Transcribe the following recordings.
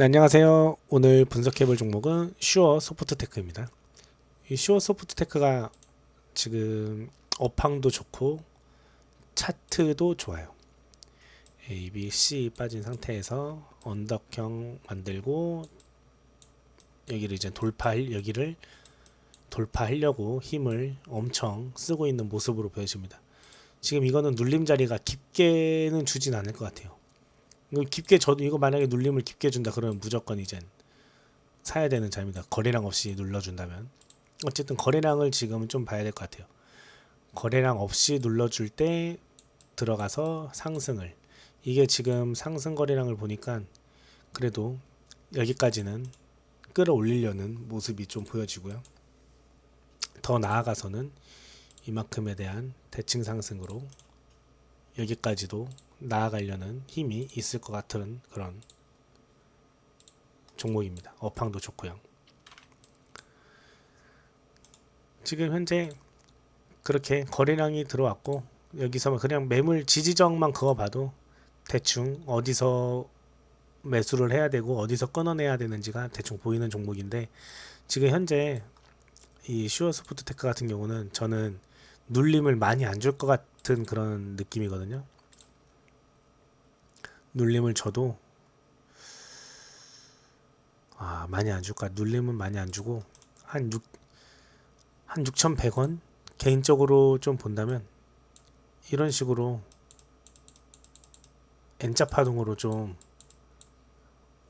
네, 안녕하세요. 오늘 분석해볼 종목은 슈어 소프트테크입니다. 이 슈어 소프트테크가 지금 업황도 좋고 차트도 좋아요. A, B, C 빠진 상태에서 언덕형 만들고 여기를 이제 돌파할 여기를 돌파하려고 힘을 엄청 쓰고 있는 모습으로 보여집니다. 지금 이거는 눌림 자리가 깊게는 주진 않을 것 같아요. 이거 깊게 저도 이거 만약에 눌림을 깊게 준다 그러면 무조건 이젠 사야 되는 자입니다. 거래량 없이 눌러준다면 어쨌든 거래량을 지금 좀 봐야 될 것 같아요. 거래량 없이 눌러줄 때 들어가서 상승을 이게 지금 상승 거래량을 보니까 그래도 여기까지는 끌어올리려는 모습이 좀 보여지고요. 더 나아가서는 이만큼에 대한 대칭 상승으로 여기까지도 나아가려는 힘이 있을 것 같은 그런 종목입니다. 업황도 좋고요. 지금 현재 그렇게 거래량이 들어왔고 여기서 그냥 매물 지지정만 그어봐도 대충 어디서 매수를 해야 되고 어디서 끊어내야 되는지가 대충 보이는 종목인데 지금 현재 이 슈어소프트테크 같은 경우는 저는 눌림을 많이 안 줄 것 같은 그런 느낌이거든요. 눌림을 줘도 아 많이 안 줄까? 눌림은 많이 안 주고 한 6, 한 6,100원 개인적으로 좀 본다면 이런 식으로 N자 파동으로 좀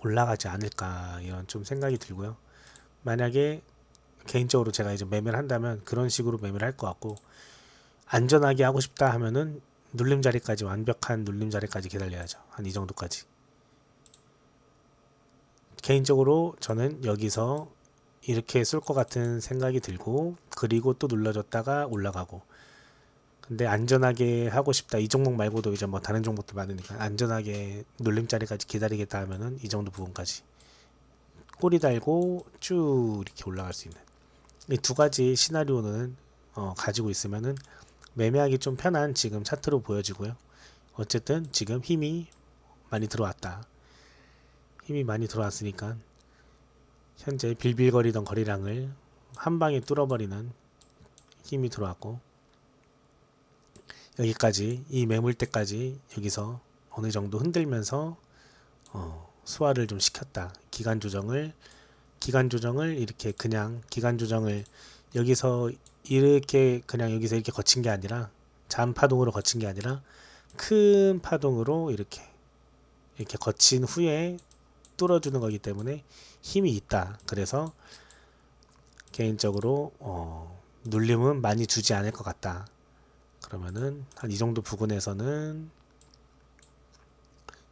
올라가지 않을까 이런 좀 생각이 들고요. 만약에 개인적으로 제가 이제 매매를 한다면 그런 식으로 매매를 할 것 같고 안전하게 하고 싶다 하면은 눌림 자리까지 완벽한 눌림 자리까지 기다려야죠. 한 이 정도까지. 개인적으로 저는 여기서 이렇게 쓸것 같은 생각이 들고 그리고 또 눌러줬다가 올라가고 근데 안전하게 하고 싶다 이 종목 말고도 이제 뭐 다른 종목도 많으니까 안전하게 눌림 자리까지 기다리겠다 하면은 이 정도 부분까지 꼬리 달고 쭉 이렇게 올라갈 수 있는 이 두 가지 시나리오는 어, 가지고 있으면은 매매하기 좀 편한 지금 차트로 보여지고요. 어쨌든 지금 힘이 많이 들어왔다. 힘이 많이 들어왔으니까 현재 빌빌거리던 거리량을 한 방에 뚫어버리는 힘이 들어왔고 여기까지 이 매물대까지 여기서 어느 정도 흔들면서 어, 소화를 좀 시켰다. 기간 조정을 기간 조정을 이렇게 그냥 기간 조정을 여기서 이렇게 그냥 여기서 이렇게 거친 게 아니라 잠 파동으로 거친 게 아니라 큰 파동으로 이렇게 이렇게 거친 후에 뚫어주는 거기 때문에 힘이 있다. 그래서 개인적으로 어, 눌림은 많이 주지 않을 것 같다. 그러면은 한 이 정도 부근에서는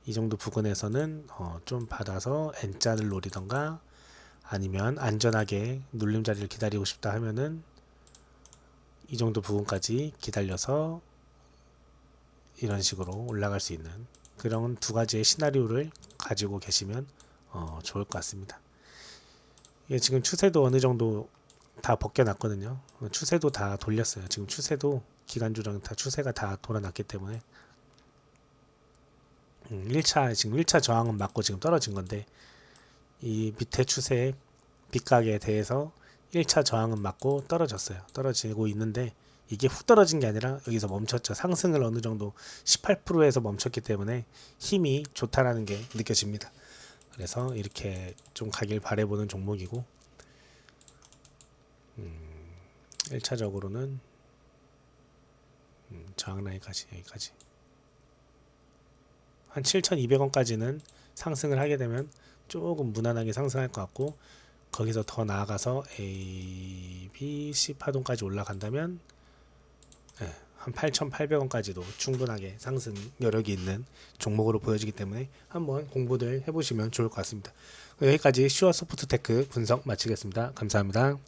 이 정도 부근에서는 어, 좀 받아서 N자를 노리던가 아니면 안전하게 눌림 자리를 기다리고 싶다 하면은 이 정도 부분까지 기다려서 이런 식으로 올라갈 수 있는 그런 두 가지의 시나리오를 가지고 계시면 어, 좋을 것 같습니다. 이게 지금 추세도 어느 정도 다 벗겨놨거든요. 추세도 다 돌렸어요. 지금 추세도 기간 조정 다 추세가 다 돌아났기 때문에 음, 1차 지금 1차 저항은 맞고 지금 떨어진 건데 이 밑에 추세의 빗각에 대해서 1차 저항은 맞고 떨어졌어요. 떨어지고 있는데 이게 훅 떨어진 게 아니라 여기서 멈췄죠. 상승을 어느 정도 18%에서 멈췄기 때문에 힘이 좋다라는 게 느껴집니다. 그래서 이렇게 좀 가길 바래보는 종목이고 음, 1차적으로는 음, 저항 라인까지 여기까지 한 7,200원까지는 상승을 하게 되면 조금 무난하게 상승할 것 같고 거기서 더 나아가서 A, B, C 파동까지 올라간다면 네, 한 8,800원까지도 충분하게 상승 여력이 있는 종목으로 보여지기 때문에 한번 공부들 해보시면 좋을 것 같습니다. 여기까지 슈어 소프트테크 분석 마치겠습니다. 감사합니다.